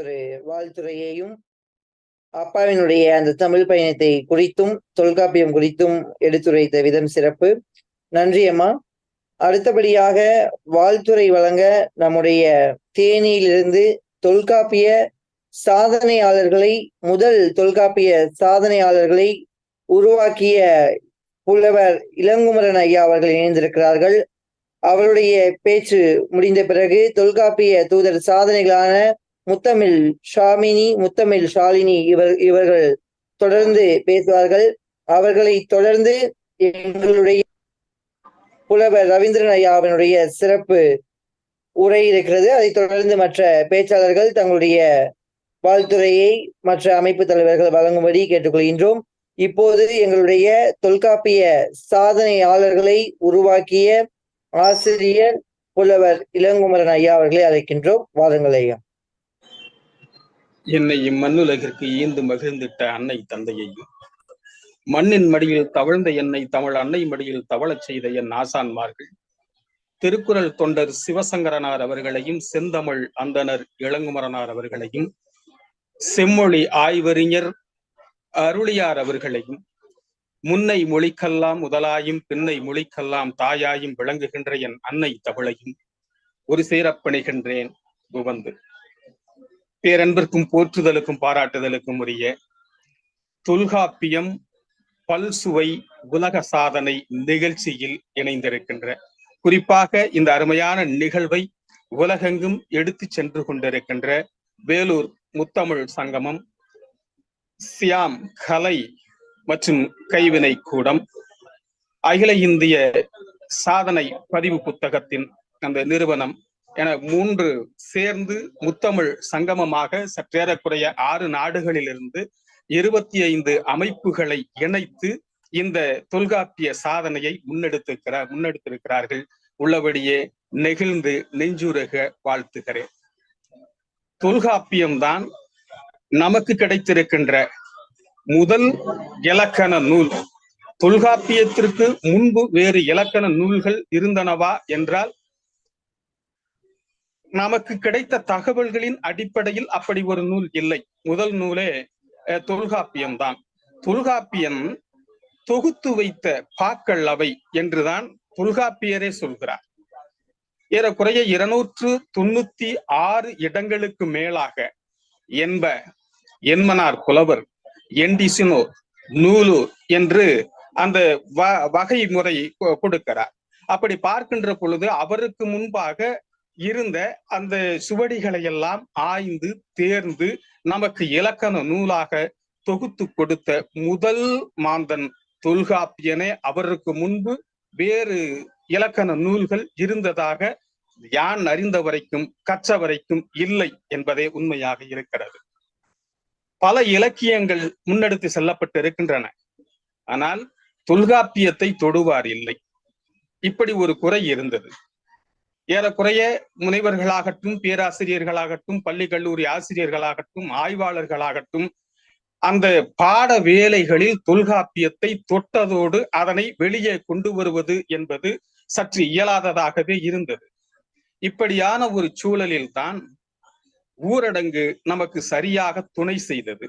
ஒரு வாழ்த்துறையையும் அப்பாவினுடைய அந்த தமிழ் பயணத்தை குறித்தும் தொல்காப்பியம் குறித்தும் எடுத்துரைத்த விதம் சிறப்பு. நன்றி அம்மா. அடுத்தபடியாக வாழ்த்துறை வழங்க நம்முடைய தேனியிலிருந்து தொல்காப்பிய சாதனையாளர்களை முதல் தொல்காப்பிய சாதனையாளர்களை உருவாக்கிய புலவர் இளங்குமரன் ஐயா அவர்கள் இணைந்திருக்கிறார்கள். அவருடைய பேச்சு முடிந்த பிறகு தொல்காப்பிய தூதர் சாதனைகளான முத்தமிழ் ஷாமினி முத்தமிழ் ஷாலினி இவர் இவர்கள் தொடர்ந்து பேசுவார்கள். அவர்களை தொடர்ந்து எங்களுடைய புலவர் ரவீந்திரன் ஐயா சிறப்பு உரை இருக்கிறது. அதைத் தொடர்ந்து மற்ற பேச்சாளர்கள் தங்களுடைய வாழ்த்துறையை மற்ற அமைப்பு தலைவர்கள் வழங்கும்படி கேட்டுக்கொள்கின்றோம். இப்போது எங்களுடைய தொல்காப்பிய சாதனையாளர்களை உருவாக்கிய ஆசிரியர் புலவர் இளங்குமரன் ஐயா அவர்களை அழைக்கின்றோம். வாருங்கள் ஐயா. என்னை இம்மண்ணுலகிற்கு ஈந்து மகிழ்ந்திட்ட அன்னை தந்தையையும் மண்ணின் மடியில் தவழ்ந்த என்னை தமிழ் அன்னை மடியில் தவழச் செய்த என் ஆசான்மார்கள் திருக்குறள் தொண்டர் சிவசங்கரனார் அவர்களையும் செந்தமிழ் அந்தனர் இளங்குமரனார் அவர்களையும் செம்மொழி ஆய்வறிஞர் அருளியார் அவர்களையும் முன்னை மொழிக்கெல்லாம் முதலாயும் பின்னை மொழிக்கெல்லாம் தாயாயும் விளங்குகின்ற என் அன்னை தமிழையும் ஒரு சேரப்பணிகின்றேன் புவந்து. பேரன்பிற்கும் போற்றுதலுக்கும் பாராட்டுதலுக்கும் உரிய தொல்காப்பியம் பல்சுவை உலக சாதனை நிகழ்ச்சியில் இணைந்திருக்கின்ற குறிப்பாக இந்த அருமையான நிகழ்வை உலகெங்கும் எடுத்து சென்று கொண்டிருக்கின்ற வேலூர் முத்தமிழ் சங்கமம் சியாம் கலை மற்றும் கைவினை கூடம் அகில இந்திய சாதனை பதிவு புத்தகத்தின் அந்த நிறுவனம் என மூன்று சேர்ந்து முத்தமிழ் சங்கமமாக சற்றேறக்குறைய ஆறு நாடுகளிலிருந்து இருபத்தி ஐந்து அமைப்புகளை இணைத்து இந்த தொல்காப்பிய சாதனையை முன்னெடுத்திருக்கிறார் முன்னெடுத்திருக்கிறார்கள். உள்ளபடியே நெகிழ்ந்து நெஞ்சுருக வாழ்த்துகிறேன். தொல்காப்பியம்தான் நமக்கு கிடைத்திருக்கின்ற முதல் இலக்கண நூல். தொல்காப்பியத்திற்கு முன்பு வேறு இலக்கண நூல்கள் இருந்தனவா என்றால் நமக்கு கிடைத்த தகவல்களின் அடிப்படையில் அப்படி ஒரு நூல் இல்லை. முதல் நூலே தொல்காப்பியம் தான் தொல்காப்பியம் தொகுத்து வைத்த பாக்கள் அவை என்றுதான் தொல்காப்பியரே சொல்கிறார். ஏறக்குறைய இருநூற்று தொண்ணூத்தி ஆறு இடங்களுக்கு மேலாக என்ப என்மனார் புலவர் எண்டிசினோர் நூலூர் என்று அந்த வ வகை முறை கொடுக்கிறார். அப்படி பார்க்கின்ற பொழுது அவருக்கு முன்பாக இருந்த அந்த சுவடிகளை எல்லாம் ஆய்ந்து தேர்ந்து நமக்கு இலக்கண நூலாக தொகுத்து கொடுத்த முதல் மாந்தன் தொல்காப்பியனே. அவருக்கு முன்பு வேறு இலக்கண நூல்கள் இருந்ததாக யான் அறிந்த வரைக்கும் கற்ற வரைக்கும் இல்லை என்பதே உண்மையாக இருக்கிறது. பல இலக்கியங்கள் முன்னெடுத்து செல்லப்பட்டு இருக்கின்றன ஆனால் தொல்காப்பியத்தை தொடுவார் இல்லை. இப்படி ஒரு குறை இருந்தது. ஏறக்குறைய முனைவர்களாகட்டும் பேராசிரியர்களாகட்டும் பள்ளி கல்லூரி ஆசிரியர்களாகட்டும் ஆய்வாளர்களாகட்டும் அந்த பாட வேலைகளில் தொல்காப்பியத்தை தொட்டதோடு அதனை வெளியே கொண்டு வருவது என்பது சற்று இயலாததாகவே இருந்தது. இப்படியான ஒரு சூழலில் தான் ஊரடங்கு நமக்கு சரியாக துணை செய்தது.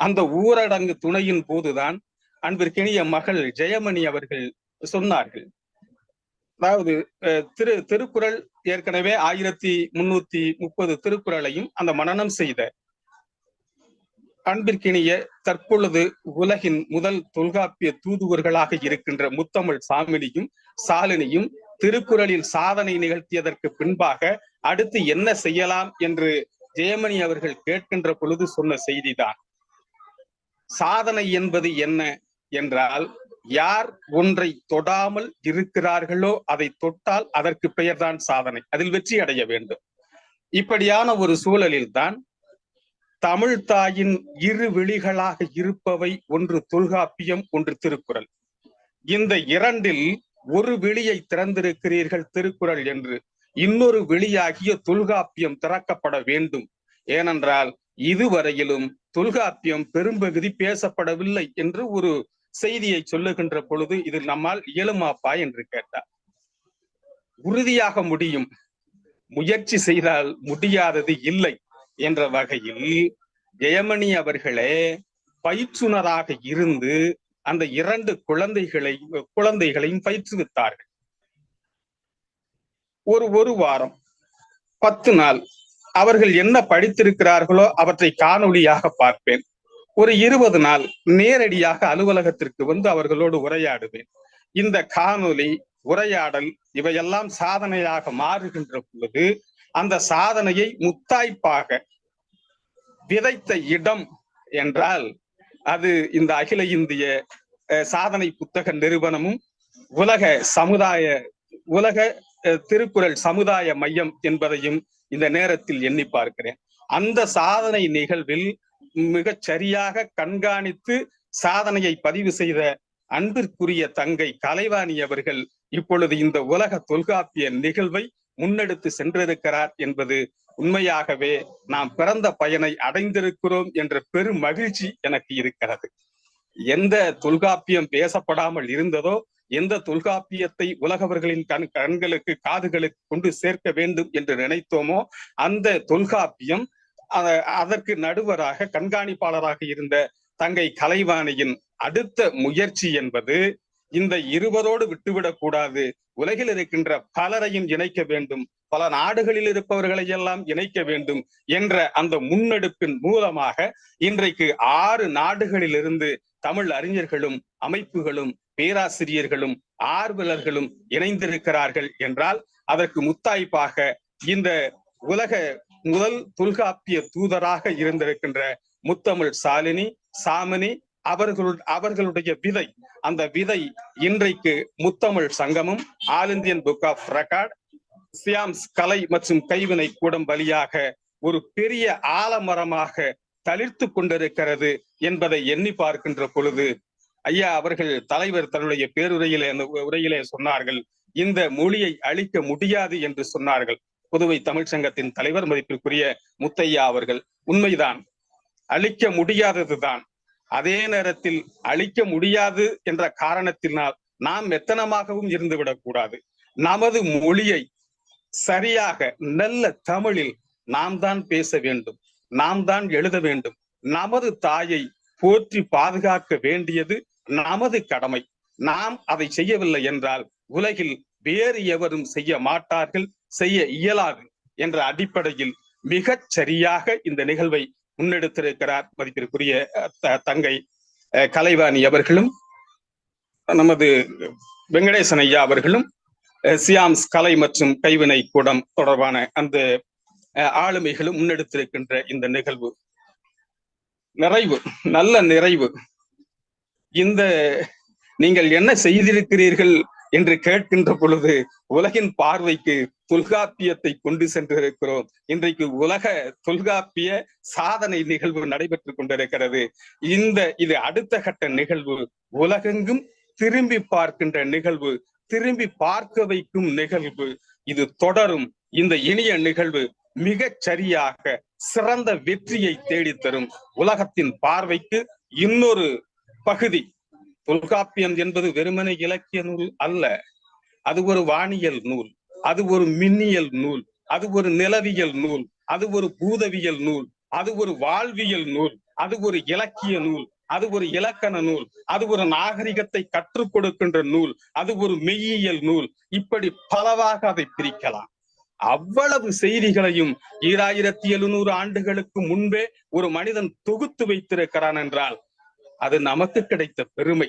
அந்த ஊரடங்கு துணையின் போதுதான் அன்பிற்கினிய மகள் ஜெயமணி அவர்கள் சொன்னார்கள். அதாவது திரு திருக்குறள் ஏற்கனவே ஆயிரத்தி முன்னூத்தி முப்பது திருக்குறளையும் அந்த மனநம் செய்த அன்பிற்கினிய தற்பொழுது உலகின் முதல் தொல்காப்பிய தூதுவர்களாக இருக்கின்ற முத்தமிழ் சாமினியும் சாலினியும் திருக்குறளில் சாதனை நிகழ்த்தியதற்கு பின்பாக அடுத்து என்ன செய்யலாம் என்று ஜெயமணி அவர்கள் கேட்கின்ற பொழுது சொன்ன செய்திதான். சாதனை என்பது என்ன என்றால் யார் ஒன்றை தொடாமல் இருக்கிறார்களோ அதை தொட்டால் அதற்கு பெயர்தான் சாதனை. அதில் வெற்றி அடைய வேண்டும். இப்படியான ஒரு சூழலில் தான் தமிழ் தாயின் இரு விழிகளாக இருப்பவை ஒன்று தொல்காப்பியம் ஒன்று திருக்குறள். இந்த இரண்டில் ஒரு விழியை திறந்திருக்கிறீர்கள் திருக்குறள் என்று இன்னொரு வெளியாகிய தொல்காப்பியம் திறக்கப்பட வேண்டும். ஏனென்றால் இதுவரையிலும் தொல்காப்பியம் பெரும்பகுதி பேசப்படவில்லை என்று ஒரு செய்தியை சொல்லுகின்ற பொழுது இது நம்மால் இயலுமாப்பா என்று கேட்டார். உறுதியாக முடியும். முயற்சி செய்தால் முடியாதது இல்லை என்ற வகையில் ஜெயமணி அவர்களே பயிற்றுனராக இருந்து அந்த இரண்டு குழந்தைகளை குழந்தைகளையும் பயிற்றுவித்தார்கள். ஒரு ஒரு வாரம் பத்து நாள் அவர்கள் என்ன படித்திருக்கிறார்களோ அவற்றை காணொளியாக பார்ப்பேன். ஒரு இருபது நாள் நேரடியாக அலுவலகத்திற்கு வந்து அவர்களோடு உரையாடுவேன். இந்த காணொலி உரையாடல் இவையெல்லாம் சாதனையாக மாறுகின்ற பொழுது அந்த சாதனையை முத்தாய்ப்பாக விதைத்த இடம் என்றால் அது இந்த அகில இந்திய சாதனை புத்தக நிறுவனமும் உலக சமுதாய உலக திருக்குறள் சமுதாய மையம் என்பதையும் இந்த நேரத்தில் எண்ணி பார்க்கிறேன். அந்த சாதனை நிகழ்வில் மிகச் சரியாக கண்காணித்து சாதனையை பதிவு செய்த அன்பிற்குரிய தங்கை கலைவாணி அவர்கள் இப்பொழுது இந்த உலக தொல்காப்பிய நிகழ்வை முன்னெடுத்து சென்றிருக்கிறார் என்பது உண்மையாகவே நாம் பிறந்த பயனை அடைந்திருக்கிறோம் என்ற பெரும் மகிழ்ச்சி எனக்கு இருக்கிறது. எந்த தொல்காப்பியம் பேசப்படாமல் இருந்ததோ எந்த தொல்காப்பியத்தை உலகவர்களின் கண் கண்களுக்கு காதுகளுக்கு கொண்டு சேர்க்க வேண்டும் என்று நினைத்தோமோ அந்த தொல்காப்பியம் அதற்கு நடுவராக கண்காணிப்பாளராக இருந்த தங்கை கலைவாணியின் அடுத்த முயற்சி என்பது இந்த இருவரோடு விட்டுவிடக் கூடாது. உலகில் இருக்கின்ற பலரையும் இணைக்க வேண்டும். பல நாடுகளில் இருப்பவர்களை எல்லாம் இணைக்க வேண்டும் என்ற அந்த முன்னெடுப்பின் மூலமாக இன்றைக்கு ஆறு நாடுகளிலிருந்து தமிழ் அறிஞர்களும் அமைப்புகளும் பேராசிரியர்களும் ஆர்வலர்களும் இணைந்திருக்கிறார்கள் என்றால் அதற்கு முத்தாய்ப்பாக இந்த உலக முதல் தொல்காப்பிய தூதராக இருந்திருக்கின்ற முத்தமிழ் சாலினி சாமினி அவர்கள் அவர்களுடைய விதை அந்த விதை இன்றைக்கு முத்தமிழ் சங்கமும் all Indian book of record சியாம்ஸ் கலை மற்றும் கைவினை கூடம் வழியாக ஒரு பெரிய ஆலமரமாக தளிர்த்து கொண்டிருக்கிறது என்பதை எண்ணி பார்க்கின்ற பொழுது ஐயா அவர்கள் தலைவர் தன்னுடைய பேருரையிலே அந்த உரையிலே சொன்னார்கள் இந்த மொழியை அழிக்க முடியாது என்று சொன்னார்கள். புதுவை தமிழ்ச்சங்கத்தின் தலைவர் மதிப்பிற்குரிய முத்தையா அவர்கள் உண்மைதான். அழிக்க முடியாததுதான். அதே நேரத்தில் அழிக்க முடியாது என்ற காரணத்தினால் நாம் மெத்தனமாகவும் இருந்துவிடக் கூடாது. நமது மொழியை சரியாக நல்ல தமிழில் நாம் தான் பேச வேண்டும். நாம் தான் எழுத வேண்டும். நமது தாயை போற்றி பாதுகாக்க வேண்டியது நமது கடமை. நாம் அதை செய்யவில்லை என்றால் உலகில் வேறு எவரும் செய்ய மாட்டார்கள். செய்ய இயலாது என்ற அடிப்படையில் மிகச் சரியாக இந்த நிகழ்வை முன்னெடுத்திருக்கிறார் மதிப்பிற்குரிய தங்கை கலைவாணி அவர்களும் நமது வெங்கடேசன் ஐயா அவர்களும் சியாம்ஸ் கலை மற்றும் கைவினை கூடம் தொடர்பான அந்த ஆளுமைகளும் முன்னெடுத்திருக்கின்ற இந்த நிகழ்வு. நிறைவு நல்ல நிறைவு. இந்த நீங்கள் என்ன செய்திருக்கிறீர்கள் என்று கேட்கின்ற பொழுது உலகின் பார்வைக்கு தொல்காப்பியத்தை கொண்டு சென்றிருக்கிறோம். இன்றைக்கு உலக தொல்காப்பிய சாதனை நிகழ்வு நடைபெற்றுக் கொண்டிருக்கிறது. இந்த இது அடுத்த கட்ட நிகழ்வு. உலகெங்கும் திரும்பி பார்க்கின்ற நிகழ்வு. திரும்பி பார்க்க வைக்கும் நிகழ்வு. இது தொடரும். இந்த இனிய நிகழ்வு மிகச் சரியாக சிறந்த வெற்றியை தேடித்தரும். உலகத்தின் பார்வைக்கு இன்னொரு பகுதி. தொல்காப்பியம் என்பது வெறுமனை இலக்கிய நூல் அல்ல. அது ஒரு வானியல் நூல் அது ஒரு மின்னியல் நூல் அது ஒரு நிலவியல் நூல் அது ஒரு பூதவியல் நூல் அது ஒரு வாழ்வியல் நூல் அது ஒரு இலக்கிய நூல் அது ஒரு இலக்கண நூல் அது ஒரு நாகரிகத்தை கற்றுக் கொடுக்கின்ற நூல் அது ஒரு மெய்யியல் நூல். இப்படி பலவாக அதை பிரிக்கலாம். அவ்வளவு செய்திகளையும் ஈராயிரத்தி எழுநூறு ஆண்டுகளுக்கு முன்பே ஒரு மனிதன் தொகுத்து வைத்திருக்கிறான் என்றால் அது நமக்கு கிடைத்த பெருமை.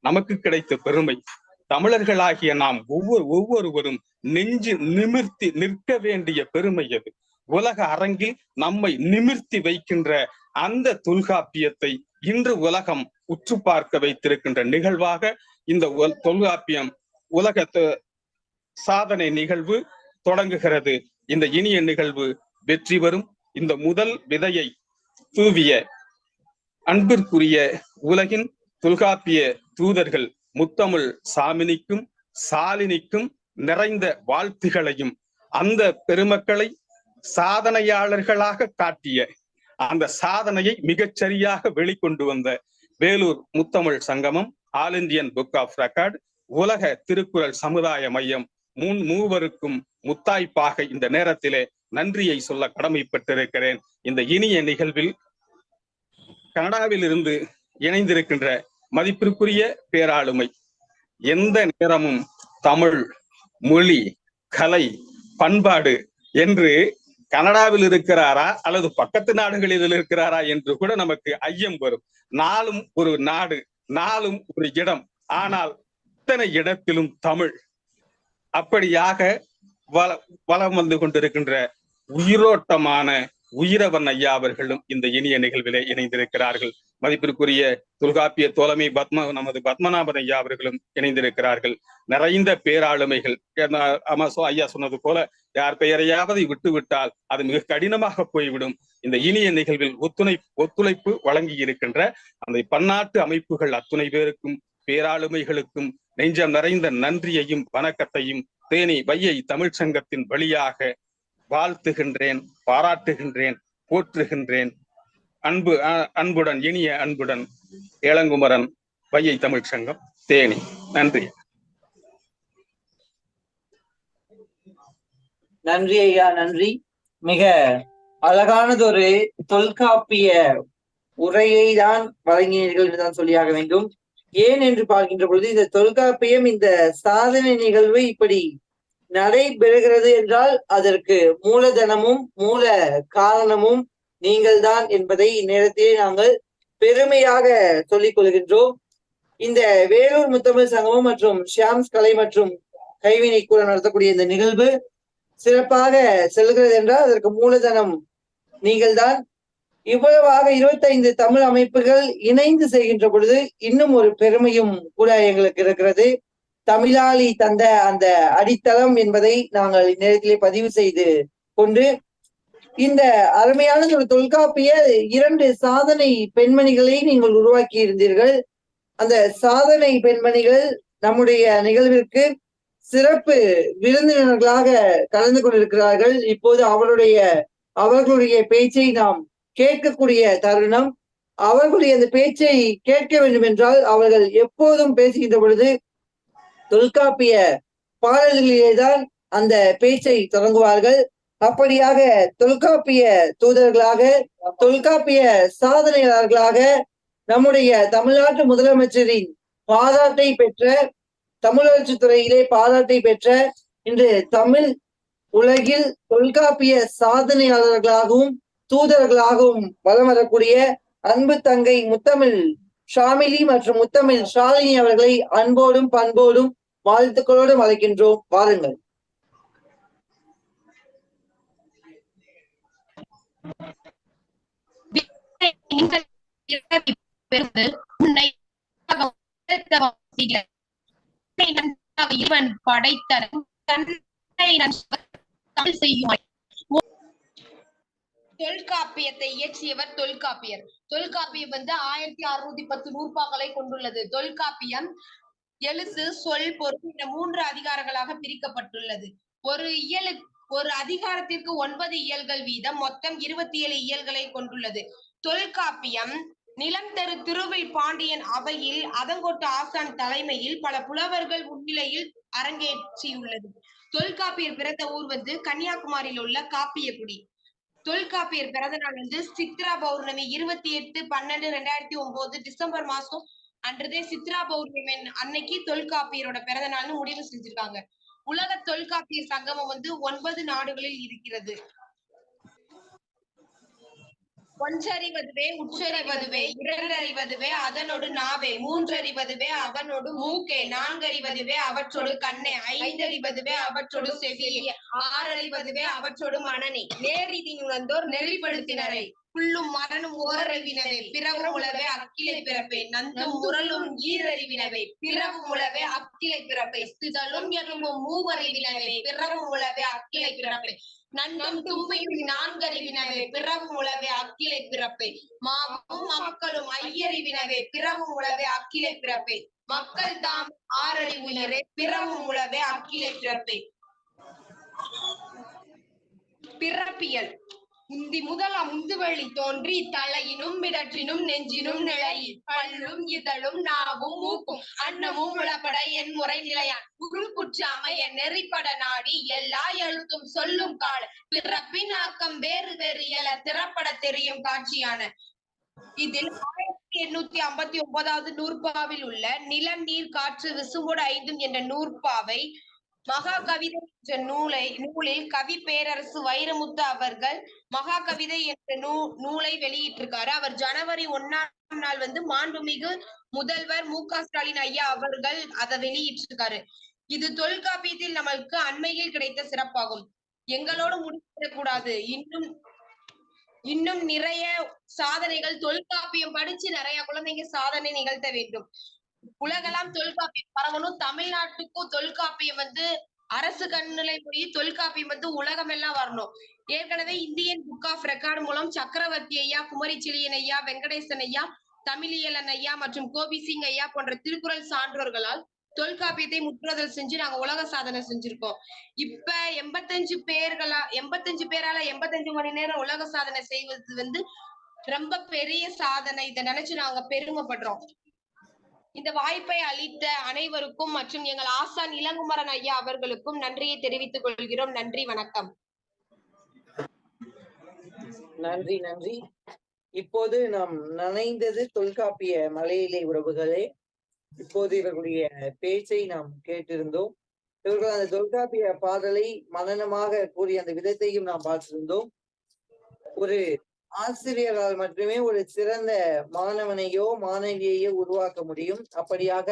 நமக்கு கிடைத்த பெருமை. தமிழர்களாகிய நாம் ஒவ்வொரு ஒவ்வொருவரும் நெஞ்சு நிமிர்த்தி நிற்க வேண்டிய பெருமை அது. உலக அரங்கில் நம்மை நிமிர்த்தி வைக்கின்ற அந்த தொல்காப்பியத்தை இன்று உலகம் உற்று பார்க்க வைத்திருக்கின்ற நிகழ்வாக இந்த தொல்காப்பியம் உலக சாதனை நிகழ்வு தொடங்குகிறது. இந்த இனிய நிகழ்வு வெற்றி வரும் இந்த முதல் விதையை தூவிய அன்பிற்குரிய உலகின் தொல்காப்பிய தூதர்கள் முத்தமிழ் சாமினிக்கும் சாலினிக்கும் நிறைந்த வாழ்த்துகளையும் அந்த பெருமக்களை சாதனையாளர்களாக காட்டிய அந்த சாதனையை மிகச்சரியாக வெளிக்கொண்டு வந்த Vellore Muthamizh Sangamam all Indian book of record உலக திருக்குறள் சமுதாய மையம் முன் மூவருக்கும் முத்தாய்ப்பாக இந்த நேரத்திலே நன்றியை சொல்ல கடமைப்பட்டிருக்கிறேன். இந்த இனிய நிகழ்வில் கனடாவில் இருந்து இணைந்திருக்கின்ற மதிப்பிற்குரிய பேராளுமை. எந்த நேரமும் தமிழ் மொழி கலை பண்பாடு என்று கனடாவில் இருக்கிறாரா அல்லது பக்கத்து நாடுகளில் இருக்கிறாரா என்று கூட நமக்கு ஐயம் வரும். நாளும் ஒரு நாடு நாளும் ஒரு இடம். ஆனால் இத்தனை இடத்திலும் தமிழ் அப்படியாக வள வளம் வந்து கொண்டிருக்கின்ற உயிரோட்டமான உயிரவன் ஐயா அவர்களும் இந்த இனிய நிகழ்விலே இணைந்திருக்கிறார்கள். மதிப்பிற்குரிய தொல்காப்பிய தோழமை பத்ம நமது பத்மநாபன் ஐயா அவர்களும் இணைந்திருக்கிறார்கள். நிறைந்த பேராளுமைகள். அமசோ ஐயா சொன்னது போல யார் பெயரையாவது விட்டு விட்டால் அது மிக கடினமாக போய்விடும். இந்த இனிய நிகழ்வில் ஒத்துணை ஒத்துழைப்பு வழங்கி இருக்கின்ற அந்த பன்னாட்டு அமைப்புகள் அத்துணை பேருக்கும் பேராளுமைகளுக்கும் நெஞ்சம் நிறைந்த நன்றியையும் வணக்கத்தையும் தேனி வையை தமிழ்ச் சங்கத்தின் வழியாக வாழ்த்துகின்றேன் பாராட்டுகின்றேன் போற்றுகின்றேன். அன்பு அன்புடன் இனிய அன்புடன் ஏளங்குமரன் வையை தமிழ்ச் சங்கம் தேனி. நன்றி. நன்றி ஐயா நன்றி. மிக அழகானதொரு தொல்காப்பிய உரையை தான் வழங்கினீர்கள் என்றுதான் சொல்லியாக வேண்டும். ஏன் என்று பார்க்கின்ற பொழுது இந்த தொல்காப்பியம் இந்த சாதனை நிகழ்வு இப்படி நடைபெறுகிறது என்றால் அதற்கு மூலதனமும் மூல காரணமும் நீங்கள் தான் என்பதை இந்நேரத்திலே நாங்கள் பெருமையாக சொல்லிக் கொள்கின்றோம். இந்த வேலூர் முத்தமிழ் சங்கமம் மற்றும் ஷியாம்ஸ் கலை மற்றும் கைவினை கூட நடத்தக்கூடிய இந்த நிகழ்வு சிறப்பாக செல்கிறது என்றால் அதற்கு மூலதனம் நீங்கள் தான் இவ்வளவாக இருபத்தைந்து தமிழ் அமைப்புகள் இணைந்து செய்கின்ற பொழுது இன்னும் ஒரு பெருமையும் கூட எங்களுக்கு இருக்கிறது. தமிழாளி தந்த அந்த அடித்தளம் என்பதை நாங்கள் இந்நேரத்திலே பதிவு செய்து கொண்டு இந்த அருமையான ஒரு தொல்காப்பிய இரண்டு சாதனை பெண்மணிகளை நீங்கள் உருவாக்கி இருந்தீர்கள். அந்த சாதனை பெண்மணிகள் நம்முடைய நிகழ்விற்கு சிறப்பு விருந்தினர்களாக கலந்து கொண்டிருக்கிறார்கள். இப்போது அவருடைய அவர்களுடைய பேச்சை நாம் கேட்கக்கூடிய தருணம். அவர்களுடைய அந்த பேச்சை கேட்க வேண்டும் என்றால் அவர்கள் எப்போதும் பேசுகின்ற பொழுது தொல்காப்பிய பாடல்களிலேதான் அந்த பேச்சை தொடங்குவார்கள். அப்படியாக தொல்காப்பிய தூதர்களாக தொல்காப்பிய சாதனையாளர்களாக நம்முடைய தமிழ்நாட்டு முதலமைச்சரின் பாராட்டை பெற்ற தமிழரசு துறையிலே பாராட்டை பெற்ற இன்று தமிழ் உலகில் தொல்காப்பிய சாதனையாளர்களாகவும் தூதர்களாகவும் வலம் வரக்கூடிய அன்பு தங்கை முத்தமிழ் ஷாமிலி மற்றும் முத்தமிழ் ஷாலினி அவர்களை அன்போடும் பண்போடும் வாழ்த்துக்களோடும் அழைக்கின்றோம். வாருங்கள். இவன் படைத்தலும் செய்யும் தொல்காப்பியத்தை இயற்றியவர் தொல்காப்பியர். தொல்காப்பியம் வந்து ஆயிரத்தி அறுநூத்தி பத்து நூற்பாக்களை கொண்டுள்ளது. தொல்காப்பியம் எழுத்து சொல் பொருள் இந்த மூன்று அதிகாரங்களாக பிரிக்கப்பட்டுள்ளது. ஒரு இயலு ஒரு அதிகாரத்திற்கு ஒன்பது இயல்கள் வீதம் மொத்தம் இருபத்தி ஏழு இயல்களை கொண்டுள்ளது. தொல்காப்பியம் நிலம் தரு திருவில் பாண்டியன் அவையில் அதங்கோட்டு ஆசான் தலைமையில் பல புலவர்கள் முன்னிலையில் அரங்கேற்றியுள்ளது. தொல்காப்பியர் பிறந்த ஊர் வந்து கன்னியாகுமரியில் உள்ள காப்பியக்குடி. தொல்காப்பியர் பிறந்த நாள் வந்து சித்ரா பௌர்ணமி இருபத்தி எட்டு பன்னெண்டு ரெண்டாயிரத்தி ஒன்பது டிசம்பர் மாசம் அன்றதே சித்ரா பௌர்ணமி அன்னைக்கு தொல்காப்பியரோட பிறந்த நாள்னு முடிவு செஞ்சிருக்காங்க. உலக தொல்காப்பியர் சங்கமம் வந்து ஒன்பது நாடுகளில் இருக்கிறது. ஒன்றறிவதுவே உற்றறிவதுவே இரண்டறிவதுவே அதனோடு நாவே மூன்றறிவதுவே அவனோடு மூக்கே நான்கறிவதுவே அவற்றோடு கண்ணே ஐந்தறிவதுவே அவற்றோடு செவியே ஆறறிவதுவே அவற்றோடு மனநே. நேரிதி உணர்ந்தோர் நெறிப்படுத்தினரை புல்லும் மரணும் ஓரறிவினவே பிறவும் உளவே அக்கிலை பிறப்பே நந்தும் முரலும் ஈரறிவினவே பிறவும் உளவே அக்கிலை பிறப்பே சிதலும் எறும்பும் மூவறிவினவே பிறவும் உளவே அக்கிலை பிறப்பே. நன்றும் தும்பையும் நான்கறிவினவே பிறவும் உளவே அக்கிலை பிறப்பே. மாவும் மக்களும் ஐயறிவினவே பிறவும் உளவே அக்கிலை பிறப்பே. மக்கள் தாம் ஆறறிவினரே பிறவும் உளவே அக்கிலை பிறப்பே. பிறப்பியல். முந்தி முதலாம் முந்துவழி தோன்றி தலையினும் மிடற்றினும் நெஞ்சினும் நிலை பல்லும் இதழும் நாவும் மூக்கும். அன்னமும் உளப்பட என் முறை நிலையான் உருக்குற்ற என் நெறிப்பட நாடி எல்லா எழுத்தும் சொல்லும் கால. பிறப்பின் ஆக்கம் வேறு வேறு எல திறப்பட தெரியும் காட்சியான. இதில் ஆயிரத்தி எண்ணூத்தி ஐம்பத்தி ஒன்பதாவது நூற்பாவில் உள்ள நிலம் நீர் காற்று விசுவோடு ஐந்தும் என்ற நூற்பாவை மகா கவிதை என்ற நூலை நூலில் கவி பேரரசு வைரமுத்து அவர்கள் மகா கவிதை என்ற நூ நூலை வெளியிட்டிருக்காரு. அவர் ஜனவரி ஒன்னாம் நாள் வந்து மாண்புமிகு முதல்வர் மு க ஸ்டாலின் ஐயா அவர்கள் அதை வெளியிட்டிருக்காரு. இது தொல்காப்பியத்தில் நம்மளுக்கு அண்மையில் கிடைத்த சிறப்பாகும். எங்களோடு முடிவிடக்கூடாது இன்னும் இன்னும் நிறைய சாதனைகள் தொல்காப்பியம் படிச்சு நிறைய குழந்தைங்க சாதனை நிகழ்த்த வேண்டும். உலகெல்லாம் தொல்காப்பியம். பரவணும். தமிழ்நாட்டுக்கும் தொல்காப்பியம் வந்து அரசு கண்ணிலை போய் தொல்காப்பியம் வந்து உலகம் எல்லாம் வரணும். ஏற்கனவே இந்தியன் புக் ஆஃப் ரெக்கார்டு மூலம் சக்கரவர்த்தி ஐயா குமரி செழியன் ஐயா வெங்கடேசன் ஐயா தமிழியலன் ஐயா மற்றும் கோபி சிங் ஐயா போன்ற திருக்குறள் சான்றோர்களால் தொல்காப்பியத்தை முற்றுதல் செஞ்சு நாங்க உலக சாதனை செஞ்சிருக்கோம். இப்ப எண்பத்தஞ்சு பேர்களா எண்பத்தஞ்சு பேரால எண்பத்தஞ்சு மணி நேரம் உலக சாதனை செய்வது வந்து ரொம்ப பெரிய சாதனை. இதை நினைச்சு நாங்க பெருமைப்படுறோம். இந்த வாய்ப்பை அளித்த அனைவருக்கும் மற்றும் எங்கள் ஆசான் இளங்குமரன் ஐயா அவர்களுக்கும் நன்றியை தெரிவித்துக் கொள்கிறோம். நன்றி வணக்கம். நன்றி நன்றி. இப்போது நாம் நனைந்தது தொல்காப்பிய மலையிலே உறவுகளே. இப்போது இவர்களுடைய பேச்சை நாம் கேட்டிருந்தோம். இவர்கள் அந்த தொல்காப்பிய பாடலை மனநமாக கூறிய அந்த விதத்தையும் நாம் பார்த்திருந்தோம். ஒரு ஆசிரியரால் மட்டுமே ஒரு சிறந்த மாணவனையோ மாணவியையோ உருவாக்க முடியும். அப்படியாக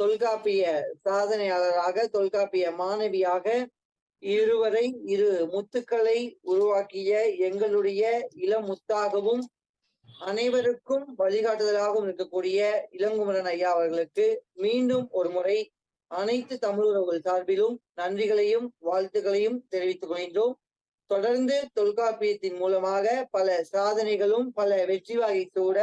தொல்காப்பிய சாதனையாளராக தொல்காப்பிய மாணவியாக இருவரை இரு முத்துக்களை உருவாக்கிய எங்களுடைய இளமுத்தாகவும் அனைவருக்கும் வழிகாட்டுதலாகவும் இருக்கக்கூடிய இளங்குமரன் ஐயா அவர்களுக்கு மீண்டும் ஒரு முறை அனைத்து தமிழ் உறவுகள் சார்பிலும் நன்றிகளையும் வாழ்த்துக்களையும் தெரிவித்துக் கொள்கின்றோம். தொடர்ந்து தொல்காப்பியத்தின் மூலமாக பல சாதனைகளும் பல வெற்றி வாகை சூட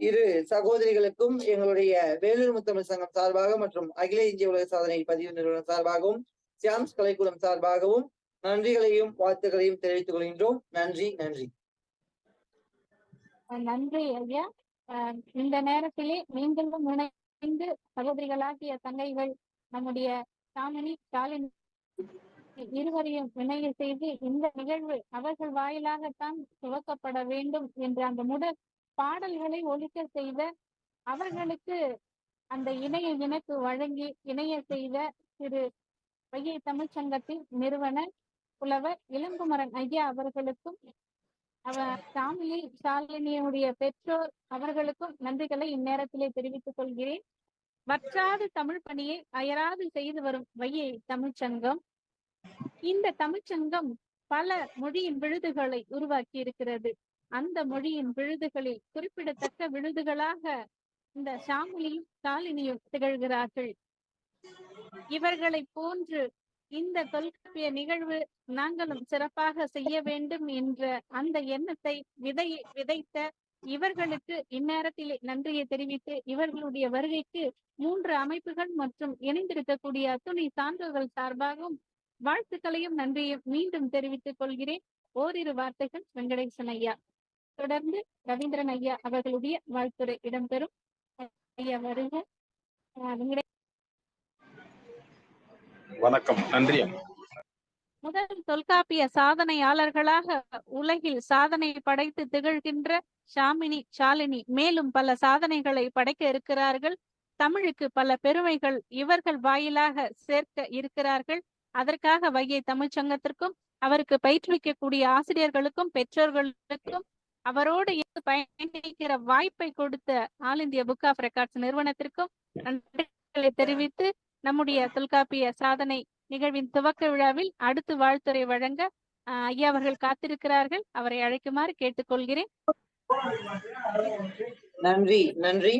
இரு சகோதரிகளுக்கும் எங்களுடைய வேலூர் முத்தமிழ் சங்கம் சார்பாக மற்றும் அகில இந்திய உலக சாதனை பதிவு நிறுவனம் சார்பாகவும் சியாம்ஸ் கலைக்குளம் சார்பாகவும் நன்றிகளையும் வாழ்த்துக்களையும் தெரிவித்துக் கொள்கின்றோம். நன்றி நன்றி. நன்றி ஐயா. அஹ் இந்த நேரத்திலே நீங்களும் இணைந்து சகோதரிகளாகிய தங்கைகள் நம்முடைய சாமினி ஸ்டாலின் இருவரையும் இணைய செய்து இந்த நிகழ்வு அவர்கள் வாயிலாகத்தான் துவக்கப்பட வேண்டும் என்ற அந்த முதல் பாடல்களை ஒழிக்க செய்த அவர்களுக்கு அந்த இணைய இணைப்பு வழங்கி இணைய செய்த திரு வையை தமிழ்ச்சங்கத்தின் நிறுவனர் புலவர் இளங்குமரன் ஐயா அவர்களுக்கும் அவர் சாமிலி ஷாலினியுடைய பெற்றோர் அவர்களுக்கும் நன்றிகளை இந்நேரத்திலே தெரிவித்துக் கொள்கிறேன். வற்றாது தமிழ் பணியை அயராது செய்து வரும் வையை தமிழ்ச்சங்கம். இந்த தமிழ்ச்சங்கம் பல மொழியின் விழுதுகளை உருவாக்கி இருக்கிறது அந்த மொழியின் விழுதுகளில் குறிப்பிடத்தக்க விழுதுகளாக இந்த ஷாமிலியும் ஸ்டாலினியும் திகழ்கிறார்கள். இவர்களை போன்று இந்த தொல்காப்பிய நிகழ்வு நாங்களும் சிறப்பாக செய்ய வேண்டும் என்ற அந்த எண்ணத்தை விதை விதைத்த இவர்களுக்கு இந்நேரத்திலே நன்றியை தெரிவித்து இவர்களுடைய வருகைக்கு மூன்று அமைப்புகள் மற்றும் இணைந்திருக்கக்கூடிய அத்துணை சான்றோர்கள் சார்பாகவும் வாழ்த்துக்களையும் நன்றியும் மீண்டும் தெரிவித்துக் கொள்கிறேன். ஓரிரு வார்த்தைகள் வெங்கடேசன் ஐயா. தொடர்ந்து ரவீந்திரன் ஐயா அவர்களுடைய வாழ்த்துரை இடம்பெறும். ஐயா வருக. வணக்கம். நன்றி. முதல் தொல்காப்பிய சாதனையாளர்களாக உலகில் சாதனை படைத்து திகழ்கின்ற ஷாமினி ஷாலினி மேலும் பல சாதனைகளை படைக்க இருக்கிறார்கள். தமிழுக்கு பல பெருமைகள் இவர்கள் வாயிலாக சேர்க்க இருக்கிறார்கள். அதற்காக வைகை தமிழ்ச்சங்கத்திற்கும் அவருக்கு பயிற்றுவிக்கக்கூடிய ஆசிரியர்களுக்கும் பெற்றோர்களுக்கும் அவரோடு இருந்து பயணிக்கிற வாய்ப்பை கொடுத்த ஆல் இந்திய புக் ஆஃப் ரெக்கார்ட்ஸ் நிறுவனத்திற்கும் நன்றிகளை தெரிவித்து நம்முடைய தொல்காப்பிய சாதனை நிகழ்வின் துவக்க விழாவில் அடுத்து வாழ்த்துறை வழங்க ஆஹ், ஐயா அவர்கள் காத்திருக்கிறார்கள். அவரை அழைக்குமாறு கேட்டுக்கொள்கிறேன். நன்றி நன்றி.